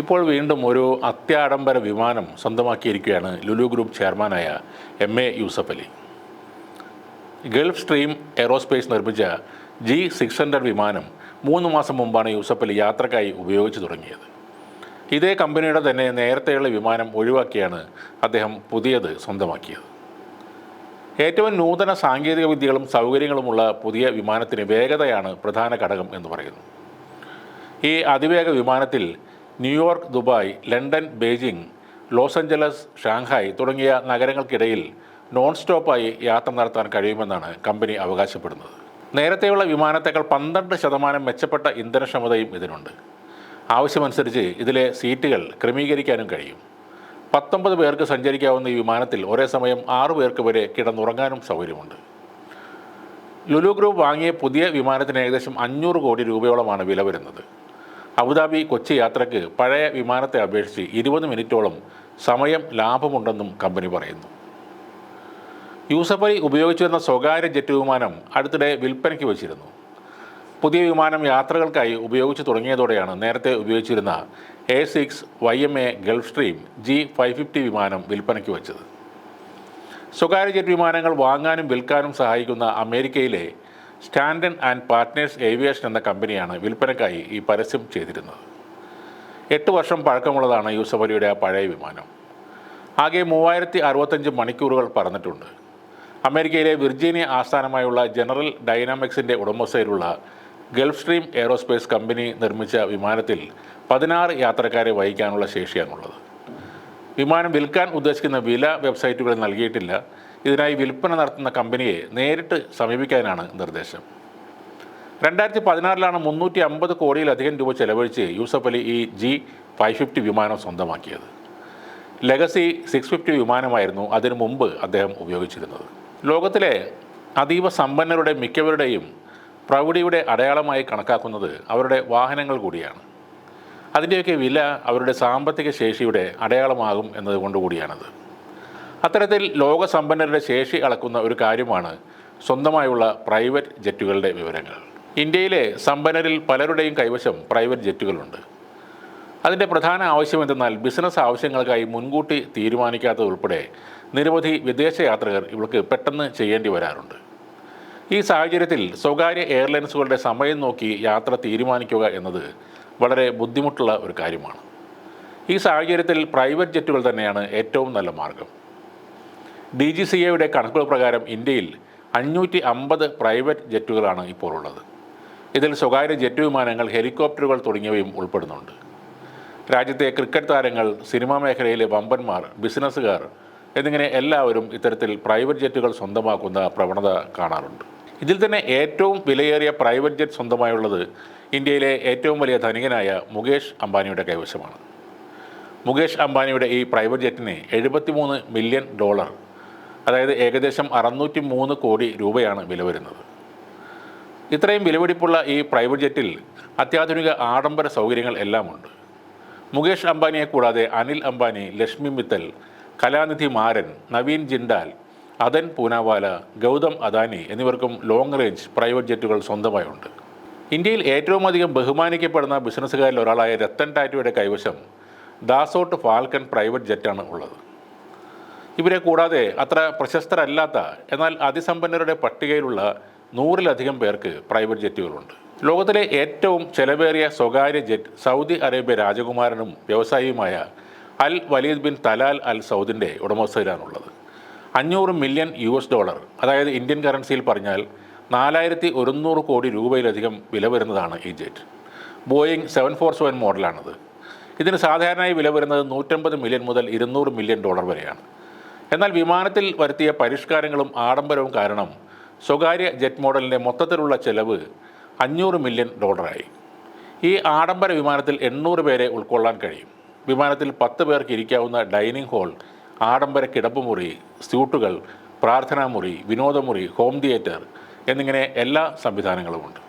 ഇപ്പോൾ വീണ്ടും ഒരു അത്യാഡംബര വിമാനം സ്വന്തമാക്കിയിരിക്കുകയാണ് ലുലു ഗ്രൂപ്പ് ചെയർമാനായ M A Yusuf Ali. Gulfstream aerospace നിർമ്മിച്ച ജി സിക്സ് ഹൺഡ്രഡ് വിമാനം മൂന്ന് മാസം മുമ്പാണ് യൂസഫ് അലി യാത്രക്കായി ഉപയോഗിച്ചു തുടങ്ങിയത്. ഇതേ കമ്പനിയുടെ തന്നെ നേരത്തെയുള്ള വിമാനം ഒഴിവാക്കിയാണ് അദ്ദേഹം പുതിയത് സ്വന്തമാക്കിയത്. ഏറ്റവും നൂതന സാങ്കേതിക വിദ്യകളും സൗകര്യങ്ങളുമുള്ള പുതിയ വിമാനത്തിന് വേഗതയാണ് പ്രധാന ഘടകം എന്ന് പറയുന്നു. ഈ അതിവേഗ വിമാനത്തിൽ New York Dubai London Beijing Los Angeles Shanghai തുടങ്ങിയ നഗരങ്ങൾക്കിടയിൽ നോൺ സ്റ്റോപ്പായി യാത്ര നടത്താൻ കഴിയുമെന്നാണ് കമ്പനി അവകാശപ്പെടുന്നത്. നേരത്തെയുള്ള വിമാനത്തേക്കാൾ പന്ത്രണ്ട് ശതമാനം മെച്ചപ്പെട്ട ഇന്ധനക്ഷമതയും ഇതിനുണ്ട്. ആവശ്യമനുസരിച്ച് ഇതിലെ സീറ്റുകൾ ക്രമീകരിക്കാനും കഴിയും. പത്തൊമ്പത് പേർക്ക് സഞ്ചരിക്കാവുന്ന ഈ വിമാനത്തിൽ ഒരേ സമയം ആറു പേർക്ക് വരെ കിടന്നുറങ്ങാനും സൗകര്യമുണ്ട്. ലുലു ഗ്രൂപ്പ് വാങ്ങിയ പുതിയ വിമാനത്തിന് ഏകദേശം അഞ്ഞൂറ് കോടി രൂപയോളമാണ് വില വരുന്നത്. അബുദാബി കൊച്ചി യാത്രയ്ക്ക് പഴയ വിമാനത്തെ അപേക്ഷിച്ച് ഇരുപത് മിനിറ്റോളം സമയം ലാഭമുണ്ടെന്നും കമ്പനി പറയുന്നു. യൂസഫ് അലി ഉപയോഗിച്ചിരുന്ന സ്വകാര്യ ജെറ്റ് വിമാനം അടുത്തിടെ വിൽപ്പനയ്ക്ക് വച്ചിരുന്നു. പുതിയ വിമാനം യാത്രകൾക്കായി ഉപയോഗിച്ചു തുടങ്ങിയതോടെയാണ് നേരത്തെ ഉപയോഗിച്ചിരുന്ന A six Y M A Gulfstream G five fifty വിമാനം വിൽപ്പനയ്ക്ക് വച്ചത്. സ്വകാര്യ ജെറ്റ് വിമാനങ്ങൾ വാങ്ങാനും വിൽക്കാനും സഹായിക്കുന്ന അമേരിക്കയിലെ സ്റ്റാൻഡൻ ആൻഡ് പാർട്ട്നേഴ്സ് ഏവിയേഷൻ എന്ന കമ്പനിയാണ് വിൽപ്പനയ്ക്കായി ഈ പരസ്യം ചെയ്തിരുന്നത്. എട്ട് വർഷം പഴക്കമുള്ളതാണ് യൂസഫ് അലിയുടെ ആ പഴയ വിമാനം. ആകെ മൂവായിരത്തി അറുപത്തഞ്ച് മണിക്കൂറുകൾ പറന്നിട്ടുണ്ട്. അമേരിക്കയിലെ വിർജീനിയ ആസ്ഥാനമായുള്ള ജനറൽ ഡൈനാമിക്സിന്റെ ഉടമസ്ഥയിലുള്ള ഗൾഫ് സ്ട്രീം എയറോസ്പേസ് കമ്പനി നിർമ്മിച്ച വിമാനത്തിൽ പതിനാറ് യാത്രക്കാരെ വഹിക്കാനുള്ള ശേഷിയാണുള്ളത്. വിമാനം വിൽക്കാൻ ഉദ്ദേശിക്കുന്ന വില വെബ്സൈറ്റുകളിൽ നൽകിയിട്ടില്ല. ഇതിനായി വിൽപ്പന നടത്തുന്ന കമ്പനിയെ നേരിട്ട് സമീപിക്കാനാണ് നിർദ്ദേശം. രണ്ടായിരത്തി പതിനാറിലാണ് മുന്നൂറ്റി അമ്പത് കോടിയിലധികം രൂപ ചെലവഴിച്ച് യൂസഫ് അലി ഈ ജി ഫൈവ് ഫിഫ്റ്റി വിമാനം സ്വന്തമാക്കിയത്. ലെഗസി സിക്സ് ഫിഫ്റ്റി വിമാനമായിരുന്നു അതിനു മുമ്പ് അദ്ദേഹം ഉപയോഗിച്ചിരുന്നത്. ലോകത്തിലെ അതീവ സമ്പന്നരുടെ മിക്കവരുടെയും പ്രൗഢിയുടെ അടയാളമായി കണക്കാക്കുന്നത് അവരുടെ വാഹനങ്ങൾ കൂടിയാണ്. അതിന്റെയൊക്കെ വില അവരുടെ സാമ്പത്തിക ശേഷിയുടെ അടയാളമാകും എന്നതുകൊണ്ട് കൂടിയാണത് അത്തരത്തിൽ ലോകസമ്പന്നരുടെ ശേഷി അളക്കുന്ന ഒരു കാര്യമാണ് സ്വന്തമായുള്ള പ്രൈവറ്റ് ജെറ്റുകളുടെ വിവരങ്ങൾ. ഇന്ത്യയിലെ സമ്പന്നരിൽ പലരുടെയും കൈവശം പ്രൈവറ്റ് ജെറ്റുകളുണ്ട്. അതിന്റെ പ്രധാന ആവശ്യം എന്തെന്നാൽ ബിസിനസ് ആവശ്യങ്ങൾക്കായി മുൻകൂട്ടി തീരുമാനിക്കാത്തതുൾപ്പെടെ നിരവധി വിദേശ യാത്രകർ ഇവർക്ക് പെട്ടെന്ന് ചെയ്യേണ്ടി വരാറുണ്ട്. ഈ സാഹചര്യത്തിൽ സ്വകാര്യ എയർലൈൻസുകളുടെ സമയം നോക്കി യാത്ര തീരുമാനിക്കുക എന്നത് വളരെ ബുദ്ധിമുട്ടുള്ള ഒരു കാര്യമാണ്. ഈ സാഹചര്യത്തിൽ പ്രൈവറ്റ് ജെറ്റുകൾ തന്നെയാണ് ഏറ്റവും നല്ല മാർഗം. ഡി ജി സി എയുടെ കണക്കുകൾ പ്രകാരം ഇന്ത്യയിൽ അഞ്ഞൂറ്റി അമ്പത് പ്രൈവറ്റ് ജെറ്റുകളാണ് ഇപ്പോൾ ഉള്ളത് ഇതിൽ സ്വകാര്യ ജെറ്റ് വിമാനങ്ങൾ ഹെലികോപ്റ്ററുകൾ തുടങ്ങിയവയും ഉൾപ്പെടുന്നുണ്ട്. രാജ്യത്തെ ക്രിക്കറ്റ് താരങ്ങൾ സിനിമാ മേഖലയിലെ വമ്പന്മാർ ബിസിനസ്സുകാർ എന്നിങ്ങനെ എല്ലാവരും ഇത്തരത്തിൽ പ്രൈവറ്റ് ജെറ്റുകൾ സ്വന്തമാക്കുന്ന പ്രവണത കാണാറുണ്ട്. ഇതിൽ തന്നെ ഏറ്റവും വിലയേറിയ പ്രൈവറ്റ് ജെറ്റ് സ്വന്തമായുള്ളത് ഇന്ത്യയിലെ ഏറ്റവും വലിയ ധനികനായ മുകേഷ് അംബാനിയുടെ കൈവശമാണ്. മുകേഷ് അംബാനിയുടെ ഈ പ്രൈവറ്റ് ജെറ്റിന് എഴുപത്തിമൂന്ന് മില്യൺ ഡോളർ അതായത് ഏകദേശം അറുന്നൂറ്റി മൂന്ന് കോടി രൂപയാണ് വില വരുന്നത്. ഇത്രയും വിലപിടിപ്പുള്ള ഈ പ്രൈവറ്റ് ജെറ്റിൽ അത്യാധുനിക ആഡംബര സൗകര്യങ്ങൾ എല്ലാമുണ്ട്. മുകേഷ് അംബാനിയെ കൂടാതെ അനിൽ അംബാനി ലക്ഷ്മി മിത്തൽ കലാനിധി മാരൻ നവീൻ ജിൻഡാൽ അതൻ പൂനാവാല ഗൗതം അദാനി എന്നിവർക്കും ലോങ് റേഞ്ച് പ്രൈവറ്റ് ജെറ്റുകൾ സ്വന്തമായുണ്ട്. ഇന്ത്യയിൽ ഏറ്റവും അധികം ബഹുമാനിക്കപ്പെടുന്ന ബിസിനസ്സുകാരിൽ ഒരാളായ രത്തൻ ടാറ്റയുടെ കൈവശം ദാസോട്ട് ഫാൽക്കൺ പ്രൈവറ്റ് ജെറ്റാണ് ഉള്ളത്. ഇവരെ കൂടാതെ അത്ര പ്രശസ്തരല്ലാത്ത എന്നാൽ അതിസമ്പന്നരുടെ പട്ടികയിലുള്ള നൂറിലധികം പേർക്ക് പ്രൈവറ്റ് ജെറ്റുകളുണ്ട് ലോകത്തിലെ ഏറ്റവും ചെലവേറിയ സ്വകാര്യ ജെറ്റ് സൗദി അറേബ്യ രാജകുമാരനും വ്യവസായിയുമായ Al Waleed bin Talal Al സൗദിന്റെ ഉടമസ്ഥയിലാണുള്ളത് അഞ്ഞൂറ് മില്യൺ യു എസ് ഡോളർ അതായത് ഇന്ത്യൻ കറൻസിയിൽ പറഞ്ഞാൽ നാലായിരത്തി ഒരുന്നൂറ് കോടി രൂപയിലധികം വില വരുന്നതാണ് ഈ jet Boeing seven four seven മോഡലാണിത് ഇതിന് സാധാരണയായി വില വരുന്നത് നൂറ്റമ്പത് മില്യൺ മുതൽ ഇരുന്നൂറ് മില്യൺ ഡോളർ വരെയാണ്. എന്നാൽ വിമാനത്തിൽ വരുത്തിയ പരിഷ്കാരങ്ങളും ആഡംബരവും കാരണം സ്വകാര്യ ജെറ്റ് മോഡലിന്റെ മൊത്തത്തിലുള്ള ചെലവ് അഞ്ഞൂറ് മില്യൺ ഡോളറായി. ഈ ആഡംബര വിമാനത്തിൽ എണ്ണൂറ് പേരെ ഉൾക്കൊള്ളാൻ കഴിയും. വിമാനത്തിൽ പത്ത് പേർക്ക് ഇരിക്കാവുന്ന ഡൈനിങ് ഹാൾ ആഡംബര കിടപ്പുമുറി സ്യൂട്ടുകൾ പ്രാർത്ഥനാമുറി വിനോദമുറി ഹോം തിയേറ്റർ എന്നിങ്ങനെ എല്ലാ സംവിധാനങ്ങളുമുണ്ട്